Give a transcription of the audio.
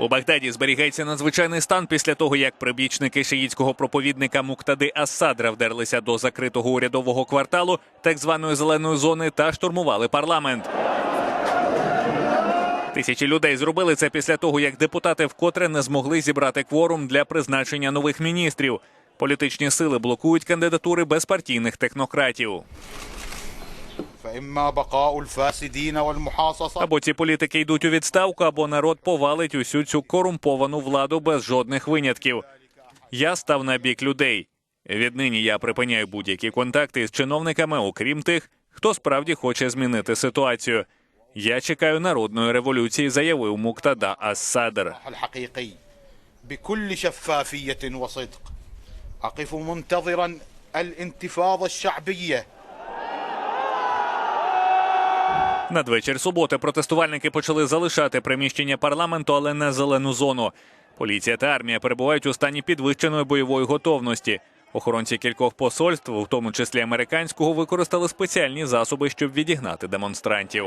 У Багдаді зберігається надзвичайний стан після того, як прибічники шиїцького проповідника Муктади Ассадра вдерлися до закритого урядового кварталу так званої зеленої зони та штурмували парламент. Тисячі людей зробили це після того, як депутати вкотре не змогли зібрати кворум для призначення нових міністрів. Політичні сили блокують кандидатури безпартійних технократів. Або ці політики йдуть у відставку, або народ повалить усю цю корумповану владу без жодних винятків. Я став на бік людей. Віднині я припиняю будь-які контакти з чиновниками, окрім тих, хто справді хоче змінити ситуацію. Я чекаю народної революції, заявив Муктада Ас-Садр. الحقيقي بكل شفافية وصدق أقف منتظرا الانتفاضة الشعبية Надвечір суботи протестувальники почали залишати приміщення парламенту, але не зелену зону. Поліція та армія перебувають у стані підвищеної бойової готовності. Охоронці кількох посольств, в тому числі американського, використали спеціальні засоби, щоб відігнати демонстрантів.